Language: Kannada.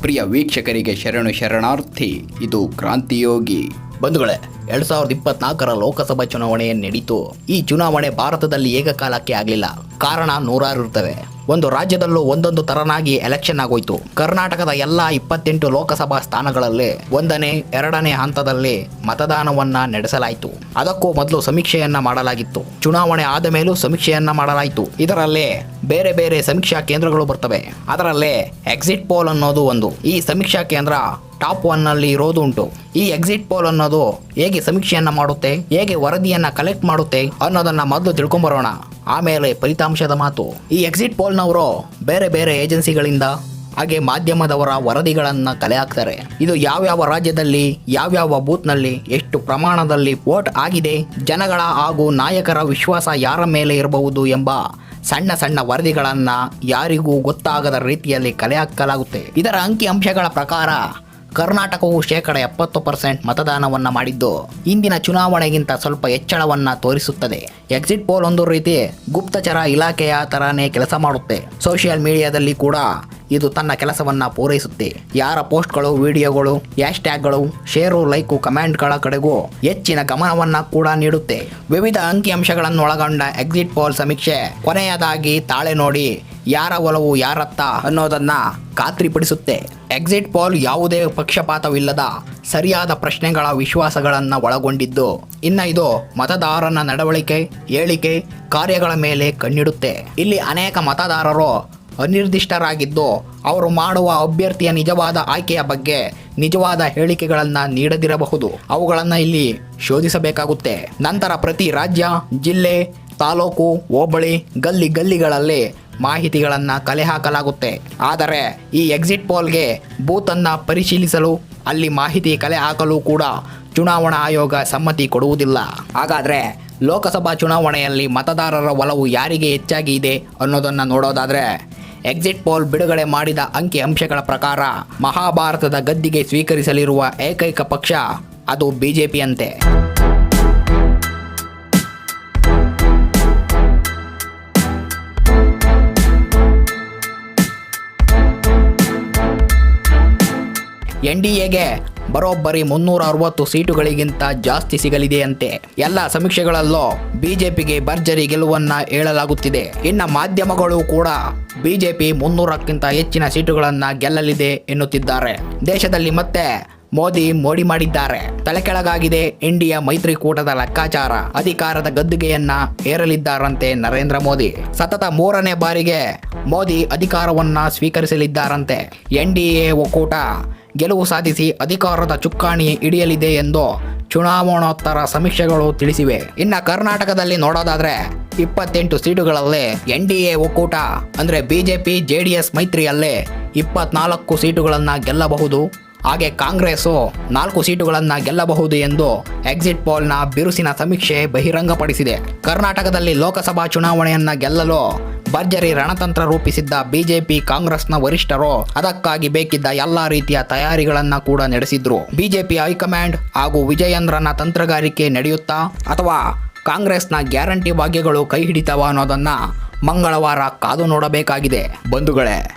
ಪ್ರಿಯ ವೀಕ್ಷಕರಿಗೆ ಶರಣು ಶರಣಾರ್ಥಿ, ಇದು ಕ್ರಾಂತಿಯೋಗಿ. ಬಂಧುಗಳೇ, ಎರಡ್ ಸಾವಿರದ ಇಪ್ಪತ್ನಾಲ್ಕರ ಲೋಕಸಭಾ ಚುನಾವಣೆ ನಡೀತು? ಈ ಚುನಾವಣೆ ಭಾರತದಲ್ಲಿ ಏಕಕಾಲಕ್ಕೆ ಆಗಲಿಲ್ಲ. ಕಾರಣ ನೂರಾರು ಇರ್ತವೆ. ಒಂದು ರಾಜ್ಯದಲ್ಲೂ ಒಂದೊಂದು ತರನಾಗಿ ಎಲೆಕ್ಷನ್ ಆಗೋಯ್ತು. ಕರ್ನಾಟಕದ ಎಲ್ಲ ಇಪ್ಪತ್ತೆಂಟು ಲೋಕಸಭಾ ಸ್ಥಾನಗಳಲ್ಲಿ ಒಂದನೇ, ಎರಡನೇ ಹಂತದಲ್ಲಿ ಮತದಾನವನ್ನ ನಡೆಸಲಾಯಿತು. ಅದಕ್ಕೂ ಮೊದಲು ಸಮೀಕ್ಷೆಯನ್ನ ಮಾಡಲಾಗಿತ್ತು. ಚುನಾವಣೆ ಆದ ಮೇಲೂ ಸಮೀಕ್ಷೆಯನ್ನ ಮಾಡಲಾಯಿತು. ಇದರಲ್ಲಿ ಬೇರೆ ಬೇರೆ ಸಮೀಕ್ಷಾ ಕೇಂದ್ರಗಳು ಬರ್ತವೆ. ಅದರಲ್ಲೇ ಎಕ್ಸಿಟ್ ಪೋಲ್ ಅನ್ನೋದು ಒಂದು. ಈ ಸಮೀಕ್ಷಾ ಕೇಂದ್ರ ಟಾಪ್ ಒನ್ನಲ್ಲಿ ಇರೋದು ಉಂಟು. ಈ ಎಕ್ಸಿಟ್ ಪೋಲ್ ಅನ್ನೋದು ಹೇಗೆ ಸಮೀಕ್ಷೆಯನ್ನ ಮಾಡುತ್ತೆ? ಹೇಗೆ ವರದಿಯನ್ನ ಕಲೆಕ್ಟ್ ಮಾಡುತ್ತೆ ಅನ್ನೋದನ್ನ ಮೊದಲು ತಿಳ್ಕೊಂಬರೋಣ. ಆಮೇಲೆ ಫಲಿತಾಂಶದ ಮಾತು. ಈ ಎಕ್ಸಿಟ್ ಪೋಲ್ನವರು ಬೇರೆ ಬೇರೆ ಏಜೆನ್ಸಿಗಳಿಂದ ಹಾಗೆ ಮಾಧ್ಯಮದವರ ವರದಿಗಳನ್ನ ಕಲೆ ಹಾಕ್ತಾರೆ. ಇದು ಯಾವ್ಯಾವ ರಾಜ್ಯದಲ್ಲಿ, ಯಾವ್ಯಾವ ಬೂತ್ನಲ್ಲಿ, ಎಷ್ಟು ಪ್ರಮಾಣದಲ್ಲಿ ವೋಟ್ ಆಗಿದೆ, ಜನಗಳ ಹಾಗೂ ನಾಯಕರ ವಿಶ್ವಾಸ ಯಾರ ಮೇಲೆ ಇರಬಹುದು ಎಂಬ ಸಣ್ಣ ಸಣ್ಣ ವರದಿಗಳನ್ನ ಯಾರಿಗೂ ಗೊತ್ತಾಗದ ರೀತಿಯಲ್ಲಿ ಕಲೆ ಹಾಕಲಾಗುತ್ತೆ. ಇದರ ಅಂಕಿ ಅಂಶಗಳ ಪ್ರಕಾರ ಕರ್ನಾಟಕವು ಶೇಕಡ ಎಪ್ಪತ್ತು ಪರ್ಸೆಂಟ್ ಮತದಾನವನ್ನ ಮಾಡಿದ್ದು. ಇಂದಿನ ಚುನಾವಣೆಗಿಂತ ಸ್ವಲ್ಪ ಹೆಚ್ಚಳವನ್ನ ತೋರಿಸುತ್ತದೆ. ಎಕ್ಸಿಟ್ ಪೋಲ್ ಒಂದು ರೀತಿ ಗುಪ್ತಚರ ಇಲಾಖೆಯ ತರಾನೇ ಕೆಲಸ ಮಾಡುತ್ತೆ. ಸೋಷಿಯಲ್ ಮೀಡಿಯಾದಲ್ಲಿ ಕೂಡ ಇದು ತನ್ನ ಕೆಲಸವನ್ನ ಪೂರೈಸುತ್ತೆ. ಯಾರ ಪೋಸ್ಟ್ಗಳು, ವಿಡಿಯೋಗಳು ಹ್ಯಾಶ್ ಟ್ಯಾಗ್ಗಳು ಶೇರು, ಲೈಕು, ಕಮೆಂಟ್ಗಳ ಕಡೆಗೂ ಹೆಚ್ಚಿನ ಗಮನವನ್ನ ಕೂಡ ನೀಡುತ್ತೆ. ವಿವಿಧ ಅಂಕಿಅಂಶಗಳನ್ನು ಒಳಗೊಂಡ ಎಕ್ಸಿಟ್ ಪೋಲ್ ಸಮೀಕ್ಷೆ ಕೊನೆಯದಾಗಿ ತಾಳೆ ನೋಡಿ ಯಾರ ಒಲವು ಯಾರತ್ತ ಅನ್ನೋದನ್ನ ಖಾತ್ರಿಪಡಿಸುತ್ತೆ. ಎಕ್ಸಿಟ್ ಪೋಲ್ ಯಾವುದೇ ಪಕ್ಷಪಾತವಿಲ್ಲದ ಸರಿಯಾದ ಪ್ರಶ್ನೆಗಳ ವಿಶ್ವಾಸಗಳನ್ನ ಒಳಗೊಂಡಿದ್ದು. ಇನ್ನ ಇದು ಮತದಾರನ ನಡವಳಿಕೆ, ಹೇಳಿಕೆ, ಕಾರ್ಯಗಳ ಮೇಲೆ ಕಣ್ಣಿಡುತ್ತೆ. ಇಲ್ಲಿ ಅನೇಕ ಮತದಾರರು ಅನಿರ್ದಿಷ್ಟರಾಗಿದ್ದು, ಅವರು ಮಾಡುವ ಅಭ್ಯರ್ಥಿಯ ನಿಜವಾದ ಆಯ್ಕೆಯ ಬಗ್ಗೆ ನಿಜವಾದ ಹೇಳಿಕೆಗಳನ್ನು ನೀಡದಿರಬಹುದು. ಅವುಗಳನ್ನು ಇಲ್ಲಿ ಶೋಧಿಸಬೇಕಾಗುತ್ತೆ. ನಂತರ ಪ್ರತಿ ರಾಜ್ಯ, ಜಿಲ್ಲೆ, ತಾಲೂಕು, ಹೋಬಳಿ, ಗಲ್ಲಿ ಗಲ್ಲಿಗಳಲ್ಲಿ ಮಾಹಿತಿಗಳನ್ನು ಕಲೆ ಹಾಕಲಾಗುತ್ತೆ ಆದರೆ ಈ ಎಕ್ಸಿಟ್ ಪೋಲ್ಗೆ ಬೂತನ್ನು ಪರಿಶೀಲಿಸಲು ಅಲ್ಲಿ ಮಾಹಿತಿ ಕಲೆ ಹಾಕಲು ಕೂಡ ಚುನಾವಣಾ ಆಯೋಗ ಸಮ್ಮತಿ ಕೊಡುವುದಿಲ್ಲ. ಹಾಗಾದರೆ ಲೋಕಸಭಾ ಚುನಾವಣೆಯಲ್ಲಿ ಮತದಾರರ ಒಲವು ಯಾರಿಗೆ ಹೆಚ್ಚಾಗಿ ಇದೆ ಅನ್ನೋದನ್ನು ನೋಡೋದಾದರೆ ಎಕ್ಸಿಟ್ ಪೋಲ್ ಬಿಡುಗಡೆ ಮಾಡಿದ ಅಂಕಿ ಅಂಶಗಳ ಪ್ರಕಾರ ಮಹಾಭಾರತದ ಗದ್ದಿಗೆ ಸ್ವೀಕರಿಸಲಿರುವ ಏಕೈಕ ಪಕ್ಷ ಅದು ಬಿಜೆಪಿ ಅಂತೆ ಎನ್ ಡಿ ಎಗೆ ಬರೋಬ್ಬರಿ ಮುನ್ನೂರ ಅರವತ್ತು ಸೀಟುಗಳಿಗಿಂತ ಜಾಸ್ತಿ ಸಿಗಲಿದೆಯಂತೆ. ಎಲ್ಲ ಸಮೀಕ್ಷೆಗಳಲ್ಲೂ ಬಿಜೆಪಿಗೆ ಭರ್ಜರಿ ಗೆಲುವನ್ನ ಹೇಳಲಾಗುತ್ತಿದೆ. ಇನ್ನು ಮಾಧ್ಯಮಗಳು ಕೂಡ ಬಿಜೆಪಿ ಮುನ್ನೂರಕ್ಕಿಂತ ಹೆಚ್ಚಿನ ಸೀಟುಗಳನ್ನ ಗೆಲ್ಲಲಿದೆ ಎನ್ನುತ್ತಿದ್ದಾರೆ. ದೇಶದಲ್ಲಿ ಮತ್ತೆ ಮೋದಿ ಮೋಡಿ ಮಾಡಿದ್ದಾರೆ. ತಲೆಕೆಳಗಾಗಿದೆ ಇಂಡಿಯಾ ಮೈತ್ರಿಕೂಟದ ಲೆಕ್ಕಾಚಾರ. ಅಧಿಕಾರದ ಗದ್ದುಗೆಯನ್ನ ಏರಲಿದ್ದಾರಂತೆ ನರೇಂದ್ರ ಮೋದಿ. ಸತತ ಮೂರನೇ ಬಾರಿಗೆ ಮೋದಿ ಅಧಿಕಾರವನ್ನ ಸ್ವೀಕರಿಸಲಿದ್ದಾರಂತೆ. ಎನ್ ಡಿ ಎ ಒಕ್ಕೂಟ ಗೆಲುವು ಸಾಧಿಸಿ ಅಧಿಕಾರದ ಚುಕ್ಕಾಣಿ ಹಿಡಿಯಲಿದೆ ಎಂದು ಚುನಾವಣೋತ್ತರ ಸಮೀಕ್ಷೆಗಳು ತಿಳಿಸಿವೆ. ಇನ್ನು ಕರ್ನಾಟಕದಲ್ಲಿ ನೋಡೋದಾದ್ರೆ ಇಪ್ಪತ್ತೆಂಟು ಸೀಟುಗಳಲ್ಲಿ ಎನ್ ಡಿ ಎ ಒಕ್ಕೂಟ, ಅಂದ್ರೆ ಬಿಜೆಪಿ, ಜೆಡಿಎಸ್ ಮೈತ್ರಿಯಲ್ಲೇ ಇಪ್ಪತ್ನಾಲ್ಕು ಸೀಟುಗಳನ್ನ ಗೆಲ್ಲಬಹುದು. ಹಾಗೆ ಕಾಂಗ್ರೆಸ್ಸು ನಾಲ್ಕು ಸೀಟುಗಳನ್ನು ಗೆಲ್ಲಬಹುದು ಎಂದು ಎಕ್ಸಿಟ್ ಪೋಲ್ನ ಬಿರುಸಿನ ಸಮೀಕ್ಷೆ ಬಹಿರಂಗಪಡಿಸಿದೆ. ಕರ್ನಾಟಕದಲ್ಲಿ ಲೋಕಸಭಾ ಚುನಾವಣೆಯನ್ನು ಗೆಲ್ಲಲು ಭರ್ಜರಿ ರಣತಂತ್ರ ರೂಪಿಸಿದ್ದ ಬಿಜೆಪಿ ಕಾಂಗ್ರೆಸ್ನ ವರಿಷ್ಠರು ಅದಕ್ಕಾಗಿ ಬೇಕಿದ್ದ ಎಲ್ಲಾ ರೀತಿಯ ತಯಾರಿಗಳನ್ನು ಕೂಡ ನಡೆಸಿದ್ರು. ಬಿಜೆಪಿ ಹೈಕಮಾಂಡ್ ಹಾಗೂ ವಿಜಯೇಂದ್ರನ ತಂತ್ರಗಾರಿಕೆ ನಡೆಯುತ್ತಾ ಅಥವಾ ಕಾಂಗ್ರೆಸ್ನ ಗ್ಯಾರಂಟಿ ಭಾಗ್ಯಗಳು ಕೈ ಹಿಡಿತವ ಅನ್ನೋದನ್ನ ಮಂಗಳವಾರ ಕಾದು ನೋಡಬೇಕಾಗಿದೆ. ಬಂಧುಗಳೇ